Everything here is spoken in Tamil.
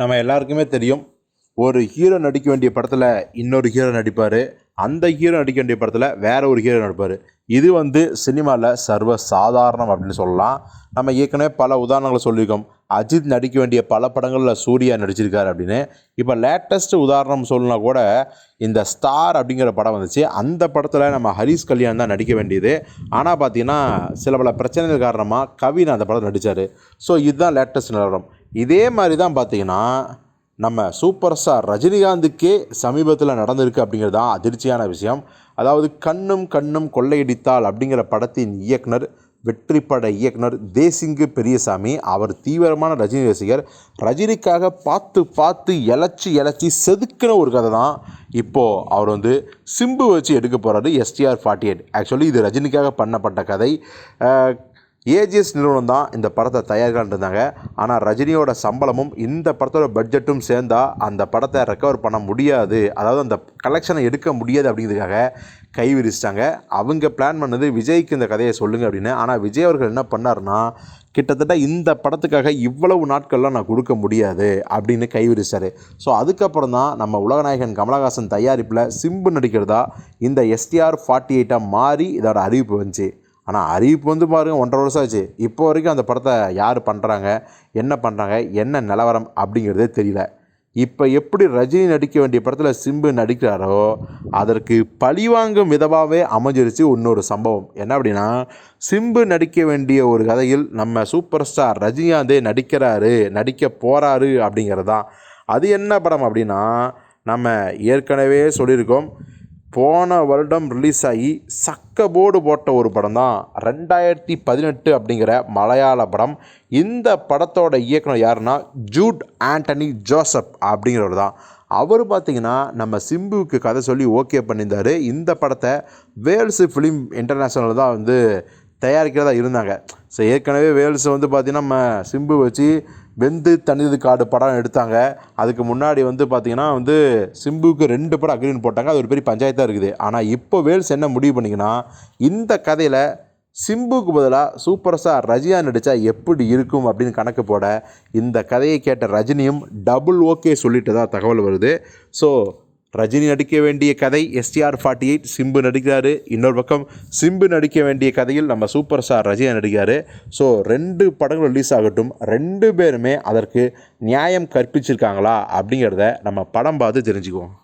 நம்ம எல்லாருக்குமே தெரியும் ஒரு ஹீரோ நடிக்க வேண்டிய படத்தில் இன்னொரு ஹீரோ நடிப்பார். அந்த ஹீரோ நடிக்க வேண்டிய படத்தில் வேற ஒரு ஹீரோ நடிப்பார். இது வந்து சினிமாவில் சர்வ சாதாரணம் அப்படின்னு சொல்லலாம். நம்ம ஏற்கனவே பல உதாரணங்களை சொல்லியிருக்கோம். அஜித் நடிக்க வேண்டிய பல படங்களில் சூர்யா நடிச்சிருக்காரு அப்படின்னு. இப்போ லேட்டஸ்ட் உதாரணம் சொல்லணும்னா கூட இந்த ஸ்டார் அப்படிங்கிற படம் வந்துச்சு. அந்த படத்தில் நம்ம ஹரிஷ் கல்யாண் தான் நடிக்க வேண்டியது. ஆனால் பார்த்தீங்கன்னா சில பல பிரச்சனைகள் காரணமாக கவின் அந்த படம் நடித்தார் ஸோ இதுதான் லேட்டஸ்ட் நிலவரம். இதே மாதிரி தான் பார்த்தீங்கன்னா நம்ம சூப்பர் ஸ்டார் ரஜினிகாந்துக்கே சமீபத்தில் நடந்திருக்கு அப்படிங்கிறது தான் அதிர்ச்சியான விஷயம். அதாவது கண்ணும் கண்ணும் கொள்ளையடித்தால் அப்படிங்கிற படத்தின் இயக்குனர் வெற்றி பட இயக்குனர் தேசிங்கு பெரியசாமி அவர் தீவிரமான ரஜினி ரசிகர். ரஜினிக்காக பார்த்து பார்த்து இலச்சி இலச்சி செதுக்கின ஒரு கதை தான் இப்போது அவர் வந்து சிம்பு வச்சு எடுக்க போகிறாரு எஸ்டிஆர் ஃபார்ட்டி எயிட் ஆக்சுவலி இது ரஜினிக்காக பண்ணப்பட்ட கதை. ஏஜிஎஸ் நிறுவனம் தான் இந்த படத்தை தயாரிக்கலான் இருந்தாங்க ஆனால் ரஜினியோட சம்பளமும் இந்த படத்தோட பட்ஜெட்டும் சேர்ந்தால் அந்த படத்தை ரெக்கவர் பண்ண முடியாது. அதாவது அந்த கலெக்ஷனை எடுக்க முடியாது அப்படிங்கிறதுக்காக கை விரிச்சிட்டாங்க. அவங்க பிளான் பண்ணது விஜய்க்கு இந்த கதையை சொல்லுங்கள் அப்படின்னு. ஆனால் விஜய் அவர்கள் என்ன பண்ணாருன்னா கிட்டத்தட்ட இந்த படத்துக்காக இவ்வளவு நாட்கள்லாம் நான் கொடுக்க முடியாது அப்படின்னு கைவிரிச்சார் ஸோ அதுக்கப்புறம் தான் நம்ம உலகநாயகன் கமலஹாசன் தயாரிப்பில் சிம்பு நடிக்கிறதா இந்த எஸ்டிஆர் ஃபார்ட்டி எயிட்டாக மாறி இதோட அறிவிப்பு வந்துச்சு. ஆனால் அறிவிப்பு வந்து பாருங்கள் ஒன்றரை வருஷம் ஆச்சு. இப்போ வரைக்கும் அந்த படத்தை யார் பண்ணுறாங்க என்ன பண்ணுறாங்க என்ன நிலவரம் அப்படிங்கிறதே தெரியல. இப்போ எப்படி ரஜினி நடிக்க வேண்டிய படத்தில் சிம்பு நடிக்கிறாரோ அதற்கு பழிவாங்கும் விதமாகவே அமைஞ்சிருச்சு இன்னொரு சம்பவம். என்ன அப்படின்னா சிம்பு நடிக்க வேண்டிய ஒரு கதையில் நம்ம சூப்பர் ஸ்டார் ரஜினிகாந்தே நடிக்கிறாரு நடிக்க போகிறாரு அப்படிங்கிறது தான் அது என்ன படம் அப்படின்னா நம்ம ஏற்கனவே சொல்லியிருக்கோம் போன வருடம் ரிலீஸ் ஆகி சக்க போர்டு போட்ட ஒரு படம் தான் ரெண்டாயிரத்தி பதினெட்டு அப்படிங்கிற மலையாள படம். இந்த படத்தோட இயக்குனர் யாருன்னா ஜூட் ஆண்டனி ஜோசப் அப்படிங்கிறவர் தான் அவர் பார்த்திங்கன்னா நம்ம சிம்புவுக்கு கதை சொல்லி ஓகே பண்ணியிருந்தார். இந்த படத்தை வேல்ஸ் ஃபிலிம் இன்டர்நேஷ்னலில் தான் வந்து தயாரிக்கிறதா இருந்தாங்க. ஸோ ஏற்கனவே வேல்ஸ் வந்து பார்த்திங்கன்னா நம்ம சிம்பு வச்சு வெந்து தனிது காடு படம் எடுத்தாங்க. அதுக்கு முன்னாடி வந்து பார்த்திங்கன்னா வந்து சிம்புவுக்கு ரெண்டு படம் அக்ரிமெண்ட் போட்டாங்க. அது ஒரு பெரிய பஞ்சாயத்தாக இருக்குது. ஆனால் இப்போ வேல்ஸ் என்ன முடிவு பண்ணிங்கன்னா இந்த கதையில் சிம்புக்கு பதிலாக சூப்பர் ஸ்டார் ரஜியா நடித்தா எப்படி இருக்கும் அப்படின்னு கணக்கு போட இந்த கதையை கேட்ட ரஜினியும் டபுள் ஓகே சொல்லிட்டு தான் தகவல் வருது. ஸோ ரஜினி நடிக்க வேண்டிய கதை எஸ்டிஆர் ஃபார்ட்டி எயிட் சிம்பு நடிக்கிறாரு. இன்னொரு பக்கம் சிம்பு நடிக்க வேண்டிய கதையில் நம்ம சூப்பர் ஸ்டார் ரஜினி நடிக்கிறாரு. ஸோ ரெண்டு படங்கள் ரிலீஸ் ஆகட்டும். ரெண்டு பேருமே அதற்கு நியாயம் கற்பிச்சிருக்காங்களா அப்படிங்கிறத நம்ம படம் பார்த்து தெரிஞ்சுக்குவோம்.